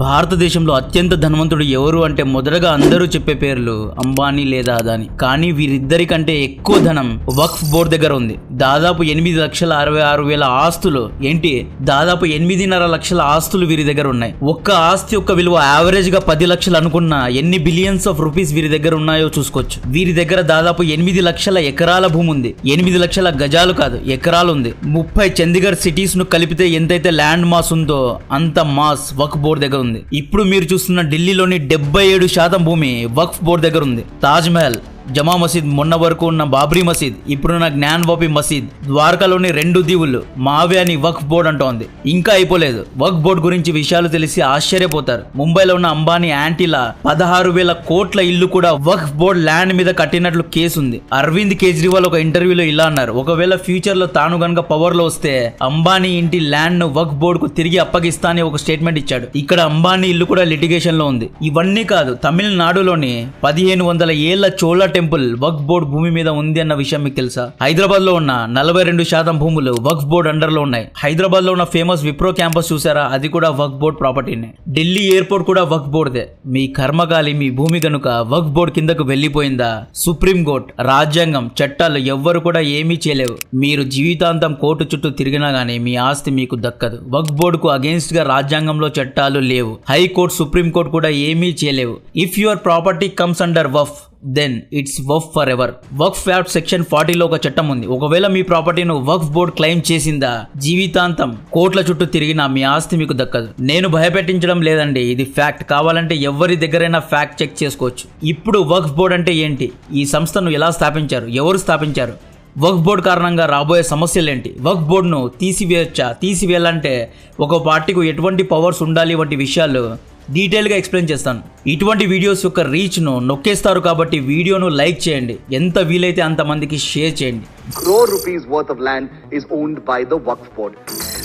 భారతదేశంలో అత్యంత ధనవంతుడు ఎవరు అంటే మొదటగా అందరూ చెప్పే పేర్లు అంబానీ లేదా అదాని. కానీ వీరిద్దరి కంటే ఎక్కువ ధనం వక్ఫ్ బోర్డు దగ్గర ఉంది. దాదాపు ఎనిమిది లక్షల అరవై ఆరు వేల ఆస్తులు. ఏంటి? దాదాపు ఎనిమిదిన్నర లక్షల ఆస్తులు వీరి దగ్గర ఉన్నాయి. ఒక్క ఆస్తి యొక్క విలువ యావరేజ్గా పది లక్షలు అనుకున్న ఎన్ని బిలియన్స్ ఆఫ్ రూపీస్ వీరి దగ్గర ఉన్నాయో చూసుకోవచ్చు. వీరి దగ్గర దాదాపు ఎనిమిది లక్షల ఎకరాల భూమి ఉంది. ఎనిమిది లక్షల గజాలు కాదు ఎకరాలు ఉంది. ముప్పై చండీగఢ్ సిటీస్ను కలిపితే ఎంతైతే ల్యాండ్ మాస్ ఉందో అంత మాస్ వక్ఫ్ బోర్డు దగ్గర ఉంది. ఇప్పుడు మీరు చూస్తున్న ఢిల్లీలోని డెబ్బై ఏడు శాతం భూమి వక్ఫ్ బోర్డు దగ్గర ఉంది. తాజ్ మహల్. జమా మసీద్ మొన్న వరకు ఉన్న బాబ్రీ మసీద్ ఇప్పుడున్న జ్ఞాన్ బాబీ మసీద్ ద్వారకాలోని రెండు దీవులు మావే అని వక్ఫ్ బోర్డ్ అంటోంది. ఇంకా అయిపోలేదు. వక్ఫ్ బోర్డ్ గురించి విషయాలు తెలిసి ఆశ్చర్యపోతారు. ముంబైలో ఉన్న అంబానీ యాంటీలా పదహారు వేల కోట్ల ఇల్లు కూడా వక్ఫ్ బోర్డ్ ల్యాండ్ మీద కట్టినట్లు కేసు ఉంది అరవింద్ కేజ్రీవాల్ ఒక ఇంటర్వ్యూలో ఇలా అన్నారు. ఒకవేళ ఫ్యూచర్లో తాను గనక పవర్లో వస్తే అంబానీ ఇంటి ల్యాండ్ను వక్ఫ్ బోర్డ్కు తిరిగి అప్పగిస్తా అని ఒక స్టేట్మెంట్ ఇచ్చాడు. ఇక్కడ అంబానీ ఇల్లు కూడా లిటిగేషన్లో ఉంది. ఇవన్నీ కాదు తమిళనాడులోని పదిహేను వందల ఏళ్ళ చోళ టెంపుల్ వక్ఫ్ బోర్డ్ భూమి మీద ఉంది అన్న విషయం మీకు తెలుసా? హైదరాబాద్లో ఉన్న నలభై రెండు శాతం భూములు వక్ఫ్ బోర్డ్ అండర్లో ఉన్నాయి. హైదరాబాద్లో ఉన్న ఫేమస్ విప్రో క్యాంపస్ చూసారా? అది కూడా వక్ఫ్ బోర్డ్ ప్రాపర్టీనే. ఢిల్లీ ఎయిర్పోర్ట్ కూడా వక్ఫ్ బోర్డ్దే మీ కర్మగాలి మీ భూమి కనుక వక్ఫ్ బోర్డ్ కిందకు వెళ్ళిపోయిందా? సుప్రీం కోర్ట్ రాజ్యాంగం చట్టాలు ఎవ్వరు కూడా ఏమీ చేయలేవు. మీరు జీవితాంతం కోర్టు చుట్టూ తిరిగినా గానీ మీ ఆస్తి మీకు దక్కదు. వక్ఫ్ బోర్డుకు అగేన్స్ట్గా రాజ్యాంగంలో చట్టాలు లేవు. హైకోర్టు సుప్రీం కోర్టు కూడా ఏమీ చేయలేవు. If your property comes under Waqf then it's work for ever work act section ఫార్టీలో ఒక చట్టం ఉంది. ఒకవేళ మీ ప్రాపర్టీను వర్క్ బోర్డ్ క్లెయిమ్ చేసిందా? జీవితాంతం కోట్ల చుట్టూ తిరిగిన మీ ఆస్తి మీకు దక్కదు. నేను భయపెట్టించడం లేదండి. ఇది ఫ్యాక్ట్ కావాలంటే ఎవరి దగ్గరైనా ఫ్యాక్ట్ చెక్ చేసుకోవచ్చు. ఇప్పుడు వర్క్ బోర్డ్ అంటే ఏంటి? ఈ సంస్థను ఎలా స్థాపించారు? ఎవరు స్థాపించారు? వర్క్ బోర్డ్ కారణంగా రాబోయే సమస్యలు ఏంటి బోర్డును తీసివేయచ్చా? తీసివేయాలంటే ఒక పార్టీకు ఎటువంటి పవర్స్ ఉండాలి వంటి విషయాలు డీటెయిల్గా ఎక్స్ప్లెయిన్ చేస్తాను ఇటువంటి వీడియోస్ యొక్క రీచ్ను నొక్కేస్తారు కాబట్టి వీడియోను లైక్ చేయండి ఎంత వీలైతే అంతమందికి షేర్ చేయండి crore rupees worth of land is owned by the Waqf board.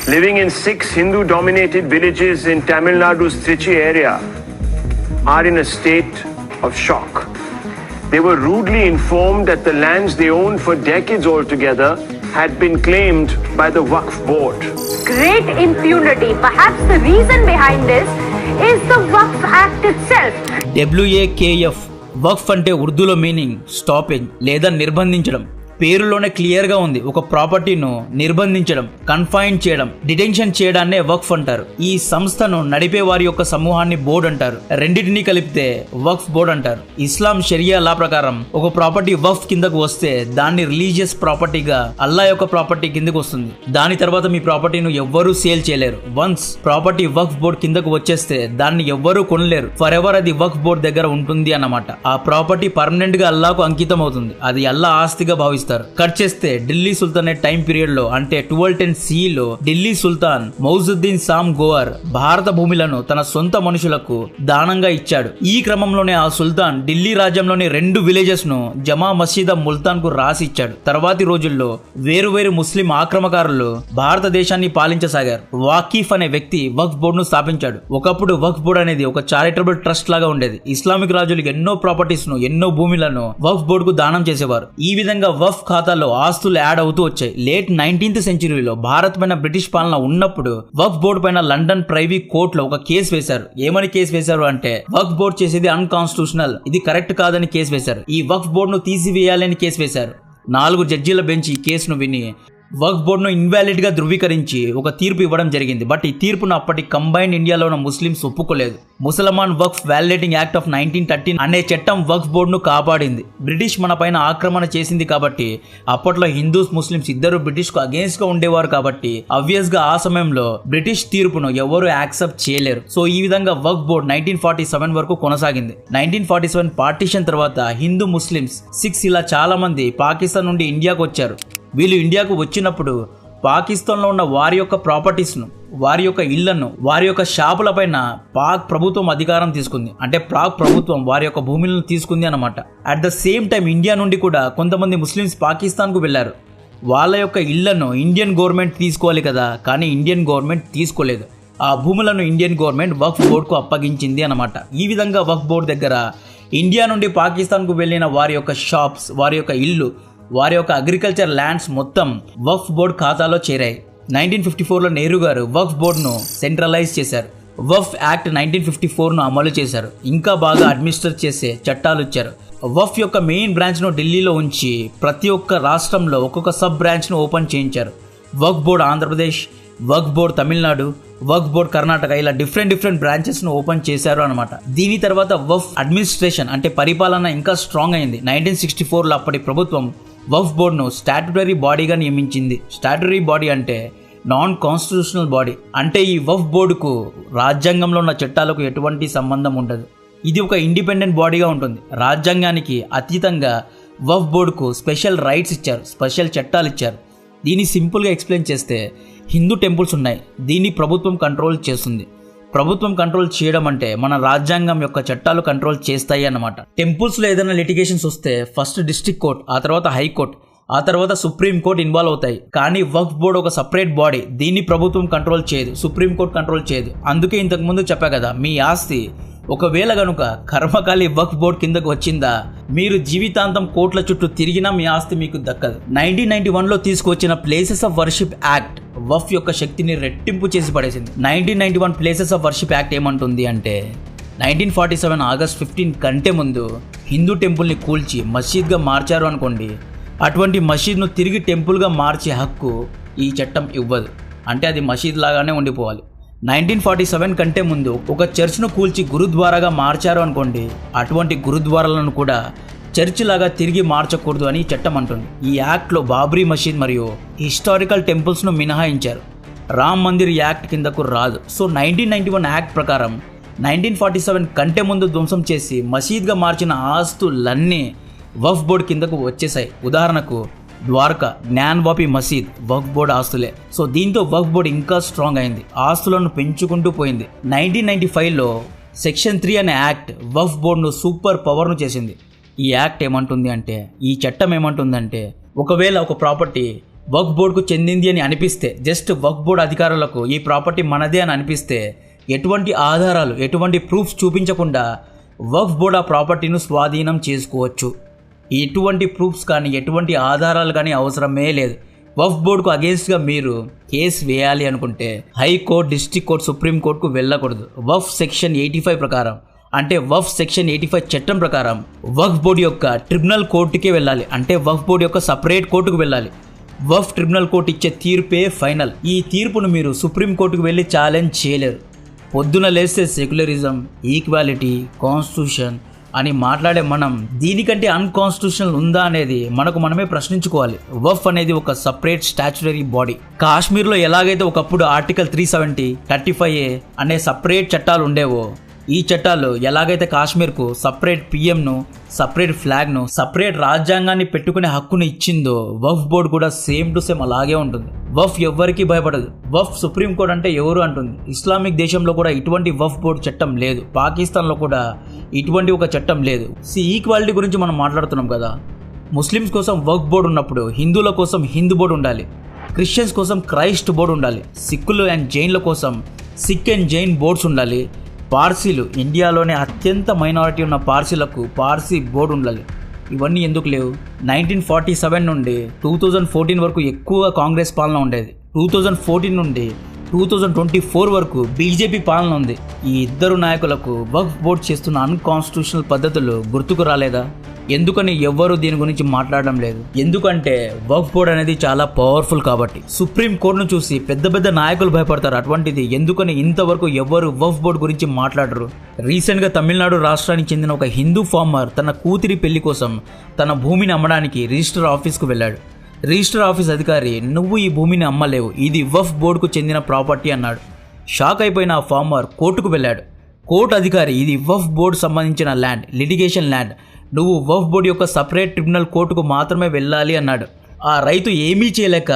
living in six Hindu dominated villages in Tamil Nadu's Trichy area are in a state of shock. They were rudely informed that the lands they owned for decades altogether had been claimed by the Waqf board. great impunity. Perhaps the reason behind this is the Waqf Act itself. డబ్ల్యూఏకేఎఫ్ వక్ఫ్ అంటే ఉర్దూలో meaning stopping లేదా నిర్బంధించడం పేరులోనే క్లియర్గా ఉంది. ఒక ప్రాపర్టీను నిర్బంధించడం confine చేయడం detention చేయడాన్నే వక్ఫ్ అంటారు. ఈ సంస్థను నడిపే వారి యొక్క సమూహాన్ని బోర్డ్ అంటారు. రెండింటిని కలిపితే వక్ఫ్ బోర్డ్ అంటారు. ఇస్లాం షరియా లా ప్రకారం ఒక ప్రాపర్టీ వక్ఫ్ కిందకు వస్తే దాన్ని రిలీజియస్ ప్రాపర్టీగా అల్లా యొక్క ప్రాపర్టీ కిందకు వస్తుంది. దాని తర్వాత మీ ప్రాపర్టీను ఎవ్వరూ సేల్ చేయలేరు. వన్స్ ప్రాపర్టీ వక్ఫ్ బోర్డ్ కిందకు వచ్చేస్తే దాన్ని ఎవ్వరూ కొనలేరు. ఫర్ ఎవర్ అది వక్ఫ్ బోర్డ్ దగ్గర ఉంటుంది అన్నమాట. ఆ ప్రాపర్టీ పర్మనెంట్గా అల్లాకు అంకితం అవుతుంది అది అల్లా ఆస్తిగా భావిస్తుంది పిలుస్తారు కట్ చేస్తే ఢిల్లీ సుల్తానేట్ టైం పీరియడ్లో అంటే ట్వెల్వ్ టెన్లో ఢిల్లీ సుల్తాన్ మౌజుద్దీన్ సామ్ గోవర్ భారత భూములను తన సొంత మనుషులకు దానంగా ఇచ్చాడు. ఈ క్రమంలోనే ఆ సుల్తాన్ ఢిల్లీ రాజ్యంలోని రెండు విలేజెస్ను జమా మసీద ముల్తాన్కు రాసి ఇచ్చాడు. తర్వాతి రోజుల్లో వేరు వేరు ముస్లిం ఆక్రమకారులు భారతదేశాన్ని పాలించసాగారు. వాకీఫ్ అనే వ్యక్తి వక్ఫ్ బోర్డ్ను స్థాపించాడు. ఒకప్పుడు వక్ఫ్ బోర్డు అనేది ఒక చారిటబుల్ ట్రస్ట్ లాగా ఉండేది. ఇస్లామిక్ రాజులు ఎన్నో ప్రాపర్టీస్ను ఎన్నో భూములను వక్ఫ్ బోర్డ్కు దానం చేసేవారు. ఈ విధంగా వక్ఫ్ ఖాతాలో ఆస్తులు యాడ్ అవుతూ వచ్చాయి. లేట్ నైన్టీన్త్ సెంచరీలో భారత్ పైన బ్రిటిష్ పాలన ఉన్నప్పుడు వక్ఫ్ బోర్డు పైన లండన్ ప్రైవీ కోర్టులో ఒక కేసు వేశారు. ఏమని కేసు వేశారు అంటే వక్ఫ్ బోర్డు చేసేది అన్కాన్స్టిట్యూషనల్. ఇది కరెక్ట్ కాదని కేసు వేశారు. ఈ వక్ఫ్ బోర్డును తీసివేయాలని కేసు వేశారు. నాలుగు జడ్జీల బెంచ్ ఈ కేసును విని వక్ఫ్ బోర్డును ఇన్వాలిడ్గా ధృవీకరించి ఒక తీర్పు ఇవ్వడం జరిగింది. బట్ ఈ తీర్పును అప్పటి కంబైన్డ్ ఇండియాలో ఉన్న ముస్లిమ్స్ ఒప్పుకోలేదు. Musalman Waqf validating act of nineteen thirteen అనే చట్టం వక్ఫ్ బోర్డును కాపాడింది. బ్రిటిష్ మన పైన ఆక్రమణ చేసింది కాబట్టి అప్పట్లో హిందూస్ ముస్లిమ్స్ ఇద్దరు బ్రిటిష్కు అగేన్స్ట్గా ఉండేవారు కాబట్టి అబ్వియస్ ఆ సమయంలో బ్రిటిష్ తీర్పును ఎవరు యాక్సెప్ట్ చేయలేరు. సో ఈ విధంగా Waqf board nineteen forty seven వరకు కొనసాగింది. నైన్టీన్ ఫార్టీ సెవెన్ పార్టీషన్ తర్వాత హిందూ ముస్లిమ్స్ సిక్స్ ఇలా చాలా మంది పాకిస్తాన్ నుండి ఇండియాకు వచ్చారు. వీళ్ళు ఇండియాకు వచ్చినప్పుడు పాకిస్తాన్లో ఉన్న వారి యొక్క ప్రాపర్టీస్ను వారి యొక్క ఇళ్ళను వారి యొక్క షాపులపైన పాక్ ప్రభుత్వం అధికారం తీసుకుంది. అంటే పాక్ ప్రభుత్వం వారి యొక్క భూములను తీసుకుంది అనమాట at the same time India నుండి కూడా కొంతమంది ముస్లిమ్స్ పాకిస్తాన్కు వెళ్ళారు. వాళ్ళ యొక్క ఇళ్ళను ఇండియన్ గవర్నమెంట్ తీసుకోవాలి కదా కానీ ఇండియన్ గవర్నమెంట్ తీసుకోలేదు. ఆ భూములను ఇండియన్ గవర్నమెంట్ వక్ఫ్ బోర్డుకు అప్పగించింది అనమాట ఈ విధంగా వక్ఫ్ బోర్డు దగ్గర ఇండియా నుండి పాకిస్తాన్కు వెళ్ళిన వారి యొక్క షాప్స్ వారి యొక్క ఇల్లు వారి యొక్క అగ్రికల్చర్ ల్యాండ్స్ మొత్తం వక్ఫ్ బోర్డ్ ఖాతాలో చేరాయి. నైన్టీన్ ఫిఫ్టీ ఫోర్లో నెహ్రూ గారు వక్ఫ్ బోర్డును సెంట్రలైజ్ చేశారు. వఫ్ యాక్ట్ నైన్టీన్ ఫిఫ్టీ ఫోర్ను అమలు చేశారు. ఇంకా బాగా అడ్మినిస్టర్ చేసే చట్టాలు ఇచ్చారు. వఫ్ యొక్క మెయిన్ బ్రాంచ్ను ఢిల్లీలో ఉంచి ప్రతి ఒక్క రాష్ట్రంలో ఒక్కొక్క సబ్ బ్రాంచ్ను ఓపెన్ చేయించారు. వక్ బోర్డ్ ఆంధ్రప్రదేశ్ వక్ బోర్డ్ తమిళనాడు వక్ బోర్డ్ కర్ణాటక ఇలా డిఫరెంట్ డిఫరెంట్ బ్రాంచెస్ను ఓపెన్ చేశారు అనమాట దీని తర్వాత వఫ్ అడ్మినిస్ట్రేషన్ అంటే పరిపాలన ఇంకా స్ట్రాంగ్ అయింది. నైన్టీన్ సిక్స్టీ ఫోర్లో అప్పటి ప్రభుత్వం వఫ్ బోర్డును స్టాట్యుటరీ బాడీగా నియమించింది. స్టాట్యుటరీ బాడీ అంటే నాన్ కాన్స్టిట్యూషనల్ బాడీ. అంటే ఈ వఫ్ బోర్డుకు రాజ్యాంగంలో ఉన్న చట్టాలకు ఎటువంటి సంబంధం ఉండదు. ఇది ఒక ఇండిపెండెంట్ బాడీగా ఉంటుంది. రాజ్యాంగానికి అతీతంగా వఫ్ బోర్డుకు స్పెషల్ రైట్స్ ఇచ్చారు. స్పెషల్ చట్టాలు ఇచ్చారు. దీన్ని సింపుల్గా ఎక్స్ప్లెయిన్ చేస్తే హిందూ టెంపుల్స్ ఉన్నాయి. దీన్ని ప్రభుత్వం కంట్రోల్ చేస్తుంది. ప్రభుత్వం కంట్రోల్ చేయడం అంటే మన రాజ్యాంగం యొక్క చట్టాలు కంట్రోల్ చేస్తాయి అన్నమాట. టెంపుల్స్లో ఏదైనా లిటిగేషన్స్ వస్తే ఫస్ట్ డిస్ట్రిక్ట్ కోర్ట్ ఆ తర్వాత హైకోర్ట్ ఆ తర్వాత సుప్రీం కోర్ట్ ఇన్వాల్వ్ అవుతాయి. కానీ వక్ఫ్ బోర్డ్ ఒక సపరేట్ బాడీ దీన్ని ప్రభుత్వం కంట్రోల్ చేయదు సుప్రీం కోర్ట్ కంట్రోల్ చేయదు. అందుకే ఇంతకుముందు చెప్పా కదా మీ ఆస్తి ఒకవేళ గనుక కర్మకాలి వక్ఫ్ బోర్డ్ కిందకు వచ్చిందా మీరు జీవితాంతం కోట్ల చుట్టూ తిరిగినా మీ ఆస్తి మీకు దక్కదు. నైన్టీన్ నైన్టీ వన్లో తీసుకొచ్చిన places of worship act Waqf యొక్క శక్తిని రెట్టింపు చేసి పడేసింది. Nineteen ninety one places of worship act ఏమంటుంది అంటే nineteen forty seven August fifteen కంటే ముందు హిందూ టెంపుల్ని కూల్చి మసీద్గా మార్చారు అనుకోండి అటువంటి మసీద్ను తిరిగి టెంపుల్గా మార్చే హక్కు ఈ చట్టం ఇవ్వదు. అంటే అది మసీద్ లాగానే ఉండిపోవాలి. నైన్టీన్ ఫార్టీ సెవెన్ కంటే ముందు ఒక చర్చ్ను కూల్చి గురుద్వారాగా మార్చారు అనుకోండి అటువంటి గురుద్వారాలను కూడా చర్చ్ లాగా తిరిగి మార్చకూడదు అని చట్టం అంటుంది. ఈ యాక్ట్లో బాబ్రీ మసీద్ మరియు హిస్టారికల్ టెంపుల్స్ను మినహాయించారు. రామ్ మందిర్ యాక్ట్ కిందకు రాదు. So nineteen ninety one act ప్రకారం నైన్టీన్ ఫార్టీ సెవెన్ కంటే ముందు ధ్వంసం చేసి మసీద్గా మార్చిన ఆస్తులన్నీ వఫ్ బోర్డ్ కిందకు వచ్చేసాయి ఉదాహరణకు ద్వారకా జ్ఞాన్వాపి మసీద్ వక్ఫ్ బోర్డ్ ఆస్తులే. సో దీంతో వక్ఫ్ బోర్డ్ ఇంకా స్ట్రాంగ్ అయింది. ఆస్తులను పెంచుకుంటూ పోయింది. నైన్టీన్ నైన్టీ ఫైవ్లో సెక్షన్ త్రీ అనే యాక్ట్ వక్ఫ్ బోర్డును సూపర్ పవర్ను చేసింది. ఈ యాక్ట్ ఏమంటుంది అంటే ఈ చట్టం ఏమంటుందంటే ఒకవేళ ఒక ప్రాపర్టీ వక్ఫ్ బోర్డుకు చెందింది అని అనిపిస్తే జస్ట్ వక్ఫ్ బోర్డు అధికారులకు ఈ ప్రాపర్టీ మనదే అని అనిపిస్తే ఎటువంటి ఆధారాలు ఎటువంటి ప్రూఫ్స్ చూపించకుండా వక్ఫ్ బోర్డ్ ఆ ప్రాపర్టీను స్వాధీనం చేసుకోవచ్చు. ఎటువంటి ప్రూఫ్స్ కానీ ఎటువంటి ఆధారాలు కానీ అవసరమే లేదు. వఫ్ బోర్డుకు అగేన్స్ట్గా మీరు కేసు వేయాలి అనుకుంటే హైకోర్టు డిస్ట్రిక్ట్ కోర్ట్ సుప్రీం కోర్టుకు వెళ్ళకూడదు. వఫ్ సెక్షన్ ఎయిటీ ఫైవ్ ప్రకారం. అంటే వఫ్ సెక్షన్ ఎయిటీ ఫైవ్ చట్టం ప్రకారం వఫ్ బోర్డు యొక్క ట్రిబ్యునల్ కోర్టుకే వెళ్ళాలి. అంటే వఫ్ బోర్డు యొక్క సపరేట్ కోర్టుకు వెళ్ళాలి. వఫ్ ట్రిబ్యునల్ కోర్టు ఇచ్చే తీర్పే ఫైనల్. ఈ తీర్పును మీరు సుప్రీం కోర్టుకు వెళ్ళి ఛాలెంజ్ చేయలేరు. పొద్దున లేస్తే సెక్యులరిజం ఈక్వాలిటీ కాన్స్టిట్యూషన్ అని మాట్లాడే మనం దీనికంటే అన్కాన్స్టిట్యూషనల్ ఉందా అనేది మనకు మనమే ప్రశ్నించుకోవాలి. వఫ్ అనేది ఒక సపరేట్ స్టాచ్యుటరీ బాడీ కాశ్మీర్లో ఎలాగైతే ఒకప్పుడు article three seventy thirty five A అనే సపరేట్ చట్టాలు ఉండేవో ఈ చట్టాలు ఎలాగైతే కాశ్మీర్కు సపరేట్ పిఎంను సపరేట్ ఫ్లాగ్ను సపరేట్ రాజ్యాంగాన్ని పెట్టుకునే హక్కును ఇచ్చిందో వఫ్ బోర్డు కూడా సేమ్ టు సేమ్ అలాగే ఉంటుంది. వఫ్ ఎవ్వరికీ భయపడదు. వఫ్ సుప్రీం కోర్ట్ అంటే ఎవరు అంటుంది. ఇస్లామిక్ దేశంలో కూడా ఇటువంటి వఫ్ బోర్డు చట్టం లేదు. పాకిస్తాన్లో కూడా ఇటువంటి ఒక చట్టం లేదు. సి ఈక్వాలిటీ గురించి మనం మాట్లాడుతున్నాం కదా. ముస్లిమ్స్ కోసం వర్క్ బోర్డు ఉన్నప్పుడు హిందువుల కోసం హిందూ బోర్డు ఉండాలి. క్రిస్టియన్స్ కోసం క్రైస్ట్ బోర్డు ఉండాలి. సిక్కులు అండ్ జైన్ల కోసం సిక్ అండ్ జైన్ బోర్డ్స్ ఉండాలి. పార్సీలు ఇండియాలోనే అత్యంత మైనారిటీ ఉన్న పార్సీలకు పార్సీ బోర్డు ఉండాలి ఇవన్నీ ఎందుకు లేవు? నైన్టీన్ ఫార్టీ సెవెన్ నుండి టూ థౌజండ్ ఫోర్టీన్ వరకు ఎక్కువ కాంగ్రెస్ పాలన ఉండేది. టూ థౌజండ్ ఫోర్టీన్ నుండి టూ థౌజండ్ ట్వంటీ ఫోర్ వరకు బీజేపీ పాలన ఉంది. ఈ ఇద్దరు నాయకులకు వక్ఫ్ బోర్డ్ చేస్తున్న అన్కాన్స్టిట్యూషనల్ పద్ధతులు గుర్తుకు రాలేదా? ఎందుకని ఎవ్వరూ దీని గురించి మాట్లాడడం లేదు? ఎందుకంటే వక్ఫ్ బోర్డ్ అనేది చాలా పవర్ఫుల్ కాబట్టి. సుప్రీం కోర్టును చూసి పెద్ద పెద్ద నాయకులు భయపడతారు. అటువంటిది ఎందుకని ఇంతవరకు ఎవ్వరు వక్ఫ్ బోర్డ్ గురించి మాట్లాడరు? రీసెంట్గా తమిళనాడు రాష్ట్రానికి చెందిన ఒక హిందూ ఫార్మర్ తన కూతురి పెళ్ళి కోసం తన భూమిని అమ్మడానికి రిజిస్టర్ ఆఫీస్కు వెళ్ళాడు. రిజిస్టర్ ఆఫీస్ అధికారి నువ్వు ఈ భూమిని అమ్మలేవు. ఇది వఫ్ బోర్డుకు చెందిన ప్రాపర్టీ అన్నాడు. షాక్ అయిపోయిన ఆ ఫార్మర్ కోర్టుకు వెళ్ళాడు. కోర్టు అధికారి ఇది వఫ్ బోర్డు సంబంధించిన ల్యాండ్ లిటిగేషన్ ల్యాండ్. నువ్వు వఫ్ బోర్డు యొక్క సపరేట్ ట్రిబ్యునల్ కోర్టుకు మాత్రమే వెళ్ళాలి అన్నాడు. ఆ రైతు ఏమీ చేయలేక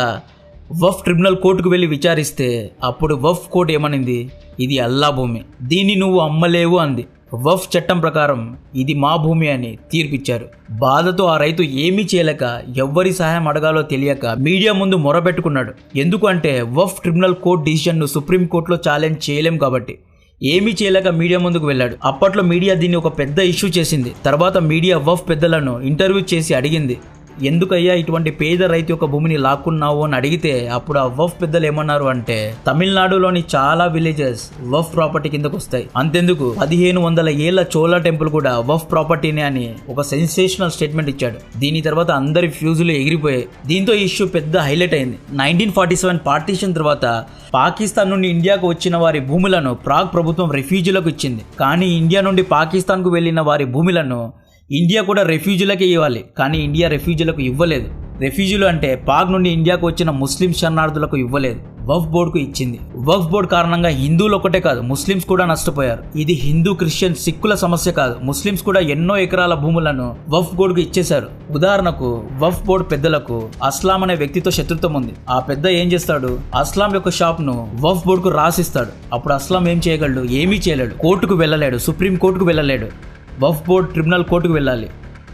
వఫ్ ట్రిబ్యునల్ కోర్టుకు వెళ్ళి విచారిస్తే అప్పుడు వఫ్ కోర్టు ఏమనింది? ఇది అల్లా భూమి. దీన్ని నువ్వు అమ్మలేవు అంది. వఫ్ చట్టం ప్రకారం ఇది మా భూమి అని తీర్పిచ్చారు. బాధతో ఆ రైతు ఏమీ చేయలేక ఎవ్వరి సహాయం అడగాలో తెలియక మీడియా ముందు మొరబెట్టుకున్నాడు ఎందుకంటే వఫ్ ట్రిబ్యునల్ కోర్ట్ డిసిషన్ను సుప్రీం కోర్టులో ఛాలెంజ్ చేయలేం కాబట్టి. ఏమీ చేయలేక మీడియా ముందుకు వెళ్ళాడు. అప్పట్లో మీడియా దీన్ని ఒక పెద్ద ఇష్యూ చేసింది. తర్వాత మీడియా వఫ్ పెద్దలను ఇంటర్వ్యూ చేసి అడిగింది. ఎందుకయ్యా ఇటువంటి పేద రైతు యొక్క భూమిని లాక్కున్నావు అని అడిగితే అప్పుడు ఆ వఫ్ పెద్దలు ఏమన్నారు అంటే తమిళనాడులోని చాలా విలేజెస్ వఫ్ ప్రాపర్టీ కిందకు వస్తాయి. అంతెందుకు? పదిహేను వందల ఏళ్ళ చోళ టెంపుల్ కూడా వఫ్ ప్రాపర్టీనే అని ఒక సెన్సేషనల్ స్టేట్మెంట్ ఇచ్చాడు. దీని తర్వాత అందరి ఫ్యూజులు ఎగిరిపోయాయి. దీంతో ఇష్యూ పెద్ద హైలైట్ అయింది. నైన్టీన్ ఫార్టీ సెవెన్ పార్టీషన్ తర్వాత పాకిస్తాన్ నుండి ఇండియాకు వచ్చిన వారి భూములను ప్రాగ్ ప్రభుత్వం రెఫ్యూజీలకు ఇచ్చింది. కానీ ఇండియా నుండి పాకిస్తాన్కు వెళ్ళిన వారి భూములను ఇండియా కూడా రెఫ్యూజీలకే ఇవ్వాలి కానీ ఇండియా రెఫ్యూజీలకు ఇవ్వలేదు. రెఫ్యూజీలు అంటే పాక్ నుండి ఇండియాకు వచ్చిన ముస్లిం శరణార్థులకు ఇవ్వలేదు. వఫ్ బోర్డుకు ఇచ్చింది. వఫ్ బోర్డు కారణంగా హిందువులు ఒకటే కాదు ముస్లిమ్స్ కూడా నష్టపోయారు. ఇది హిందూ క్రిస్టియన్ సిక్కుల సమస్య కాదు. ముస్లిమ్స్ కూడా ఎన్నో ఎకరాల భూములను వఫ్ బోర్డుకు ఇచ్చేశారు. ఉదాహరణకు వఫ్ బోర్డు పెద్దలకు అస్లాం అనే వ్యక్తితో శత్రుత్వం ఉంది. ఆ పెద్ద ఏం చేస్తాడు? అస్లాం యొక్క షాప్ను వఫ్ బోర్డుకు రాసిస్తాడు. అప్పుడు అస్లాం ఏం చేయగలడు? ఏమీ చేయలేడు. కోర్టుకు వెళ్ళలేడు. సుప్రీం కోర్టుకు వెళ్ళలేడు. వఫ్ బోర్డ్ ట్రిబ్యునల్ కోర్టుకు వెళ్ళాలి.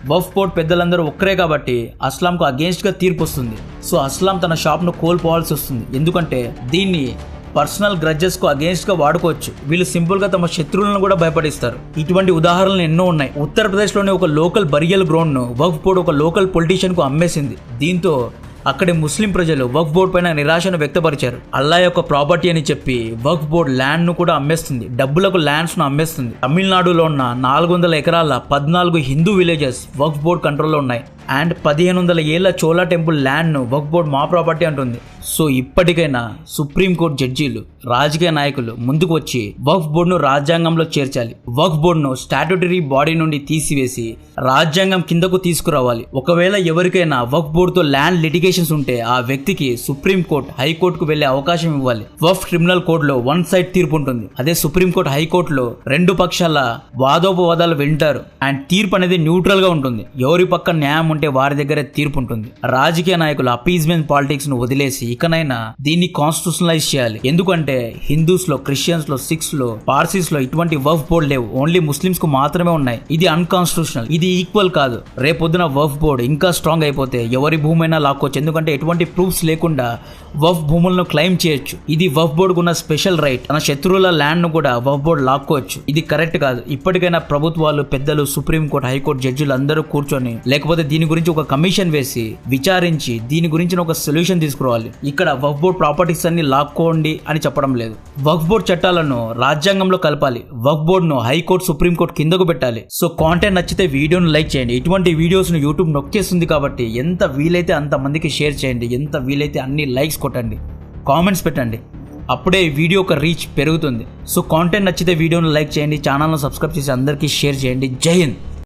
వఫ్ బోర్డ్ పెద్దలందరూ ఒక్కరే కాబట్టి అస్లాంకు అగేన్స్ట్గా తీర్పు వస్తుంది. సో అస్లాం తన షాప్ను కోల్పోవాల్సి వస్తుంది. ఎందుకంటే దీన్ని పర్సనల్ గ్రడ్జెస్కు అగేన్స్ట్గా వాడుకోవచ్చు. వీళ్ళు సింపుల్గా తమ శత్రువులను కూడా భయపడిస్తారు. ఇటువంటి ఉదాహరణలు ఎన్నో ఉన్నాయి. ఉత్తరప్రదేశ్లోని ఒక లోకల్ బరియల్ గ్రౌండ్ను వఫ్ బోర్డ్ ఒక లోకల్ పొలిటీషియన్కు అమ్మేసింది. దీంతో అక్కడి ముస్లిం ప్రజలు వక్ఫ్ బోర్డ్ పైన నిరాశను వ్యక్తపరిచారు. అల్లా యొక్క ప్రాపర్టీ అని చెప్పి వక్ఫ్ బోర్డ్ ల్యాండ్ను కూడా అమ్మేస్తుంది. డబ్బులకు ల్యాండ్స్ను అమ్మేస్తుంది. తమిళనాడులో ఉన్న నాలుగు వందల ఎకరాల పద్నాలుగు హిందూ విలేజెస్ వక్ఫ్ బోర్డ్ కంట్రోల్లో ఉన్నాయి. అండ్ పదిహేను వందల ఏళ్ళ చోళా టెంపుల్ ల్యాండ్ను వక్ బోర్డ్ మా ప్రాపర్టీ అంటుంది. సో ఇప్పటికైనా సుప్రీంకోర్టు జడ్జీలు రాజకీయ నాయకులు ముందుకు వచ్చి వక్ఫ్ బోర్డును రాజ్యాంగంలో చేర్చాలి. వక్ఫ్ బోర్డును స్టాట్యుటరీ బాడీ నుండి తీసివేసి రాజ్యాంగం కిందకు తీసుకురావాలి. ఒకవేళ ఎవరికైనా వక్ఫ్ బోర్డుతో ల్యాండ్ లిటిగేషన్స్ ఉంటే ఆ వ్యక్తికి సుప్రీం కోర్టు హైకోర్టుకు వెళ్ళే అవకాశం ఇవ్వాలి. వక్ఫ్ క్రిమినల్ కోర్టులో వన్ సైడ్ తీర్పు ఉంటుంది. అదే సుప్రీంకోర్టు హైకోర్టులో రెండు పక్షాల వాదోపవాదాలు వింటారు అండ్ తీర్పు అనేది న్యూట్రల్గా ఉంటుంది. ఎవరి పక్క న్యాయం ఉంటే వారి దగ్గర తీర్పు ఉంటుంది. రాజకీయ నాయకులు అపీజ్మెంట్ పాలిటిక్స్ను వదిలేసి ఇకనైనా దీన్ని కాన్స్టిట్యూషనలైజ్ చేయాలి. ఎందుకంటే హిందూస్లో క్రిస్టియన్స్లో సిక్స్లో పార్సీస్లో ఇటువంటి వర్ఫ్ బోర్డు లేవు. ఓన్లీ ముస్లిమ్స్కు మాత్రమే ఉన్నాయి. ఇది అన్కాన్స్టిట్యూషనల్ ఇది ఈక్వల్ కాదు. రేపొద్దున వర్ఫ్ బోర్డు ఇంకా స్ట్రాంగ్ అయిపోతే ఎవరి భూమైనా లాక్కోవచ్చు. ఎందుకంటే ఎటువంటి ప్రూఫ్స్ లేకుండా వఫ్ భూములను క్లెయిమ్ చేయొచ్చు. ఇది వఫ్ బోర్డుకు ఉన్న స్పెషల్ రైట్ తన శత్రువుల ల్యాండ్ను కూడా వఫ్ బోర్డు లాక్కోవచ్చు. ఇది కరెక్ట్ కాదు. ఇప్పటికైనా ప్రభుత్వాలు పెద్దలు సుప్రీంకోర్టు హైకోర్టు జడ్జిలు అందరూ కూర్చొని లేకపోతే దీని గురించి ఒక కమిషన్ వేసి విచారించి దీని గురించి ఒక సొల్యూషన్ తీసుకురావాలి. ఇక్కడ వక్ఫ్ బోర్డ్ ప్రాపర్టీస్ అన్ని లాక్కోండి అని చెప్పడం లేదు. వక్ఫ్ బోర్డ్ చట్టాలను రాజ్యాంగంలో కలపాలి. వక్ఫ్ బోర్డ్ను హైకోర్టు సుప్రీంకోర్టు కిందకు పెట్టాలి. సో కాంటెంట్ నచ్చితే వీడియోను లైక్ చేయండి. ఇటువంటి వీడియోస్ను యూట్యూబ్ నొక్కేస్తుంది కాబట్టి ఎంత వీలైతే అంత మందికి షేర్ చేయండి. ఎంత వీలైతే అన్ని లైక్స్ కొట్టండి. కామెంట్స్ పెట్టండి. అప్పుడే వీడియో ఒక రీచ్ పెరుగుతుంది. సో కాంటెంట్ నచ్చితే వీడియోను లైక్ చేయండి. ఛానల్ను సబ్స్క్రైబ్ చేసి అందరికీ షేర్ చేయండి. జై హింద్.